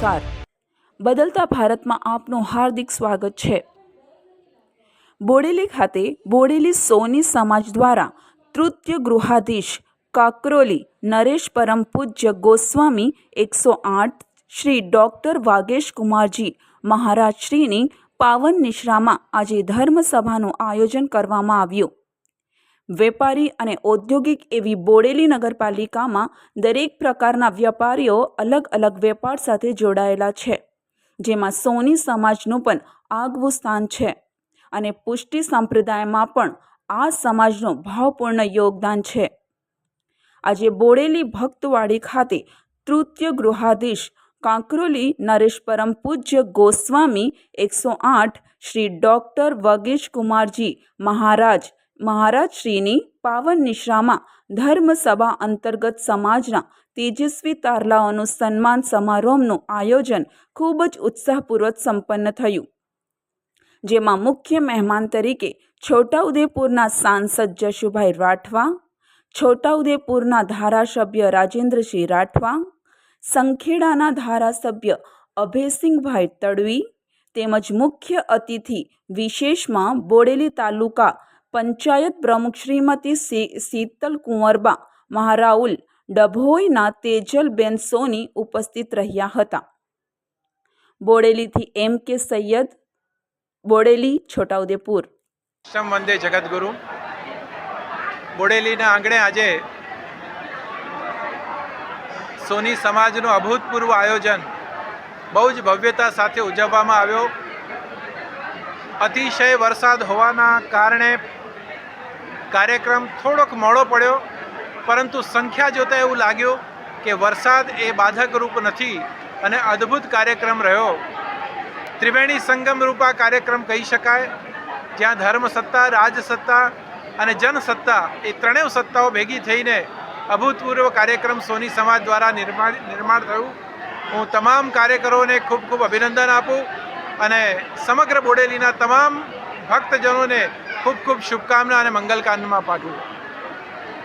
નમસ્કાર. બદલતા ભારતમાં આપનું હાર્દિક સ્વાગત છે. બોડેલી ખાતે બોડેલી સોની સમાજ દ્વારા તૃતીય ગૃહાધીશ કાકરોલી નરેશ પરમ પૂજ્ય ગોસ્વામી એકસો આઠ શ્રી ડૉક્ટર વાગેશ કુમારજી મહારાજશ્રીની પાવન નિશ્રામાં આજે ધર્મસભાનું આયોજન કરવામાં આવ્યું. વેપારી અને ઔદ્યોગિક એવી બોડેલી નગરપાલિકામાં દરેક પ્રકારના વેપારીઓ અલગ અલગ વેપાર સાથે જોડાયેલા છે, જેમાં સોની સમાજનું પણ આગવું સ્થાન છે અને પુષ્ટિ સંપ્રદાયમાં પણ આ સમાજનું ભાવપૂર્ણ યોગદાન છે. આજે બોડેલી ભક્તવાડી ખાતે તૃતીય ગૃહાધીશ કાંકરોલી નરેશ પરમ પૂજ્ય ગોસ્વામી એકસો આઠ શ્રી ડૉક્ટર વગેશ કુમારજી મહારાજ મહારાજશ્રીની પાવન નિશ્રામાં ધર્મસભા અંતર્ગત સમાજના તેજસ્વી તારલાઓનું સન્માન સમારોહનું આયોજન ખૂબ જ ઉત્સાહપૂર્વક સંપન્ન થયું. જેમાં મુખ્ય મહેમાન તરીકે છોટાઉદેપુરના સાંસદ જશુભાઈ રાઠવા, છોટાઉદેપુરના ધારાસભ્ય રાજેન્દ્રસિંહ રાઠવા, સંખેડાના ધારાસભ્ય અભયસિંહભાઈ તડવી તેમજ મુખ્ય અતિથિ વિશેષમાં બોડેલી તાલુકા પંચાયત પ્રમુખ શ્રીમતી શીતલ કુંવરબા, મહારાઉલ ડભોઈના તેજલબેન સોની ઉપસ્થિત રહ્યા હતા. બોડેલીથી એમ કે સૈયદ, બોડેલી, છોટાઉદેપુર. વંદે જગદગુરુ. બોડેલીના આંગણે આજે સોની સમાજનું અભૂતપૂર્વ આયોજન બહુ જ ભવ્યતા સાથે ઉજવવામાં આવ્યો. અતિશય વરસાદ હોવાના કારણે કાર્યક્રમ થોડોક મોડો પડ્યો, પરંતુ સંખ્યા જોતાં એવું લાગ્યું કે વરસાદ એ બાધકરૂપ નથી અને અદ્ભુત કાર્યક્રમ રહ્યો. ત્રિવેણી સંગમ રૂપા કાર્યક્રમ કહી શકાય. જ્યાં ધર્મ સત્તા રાજસત્તા અને જનસત્તા એ ત્રણેય સત્તાઓ ભેગી થઈને અભૂતપૂર્વ કાર્યક્રમ સોની સમાજ દ્વારા નિર્માણ નિર્માણ થયું. હું તમામ કાર્યકરોને ખૂબ ખૂબ અભિનંદન આપું અને સમગ્ર બોડેલીના તમામ ભક્તજનોને ખૂબ ખૂબ શુભકામના અને મંગલકામના પાઠવું.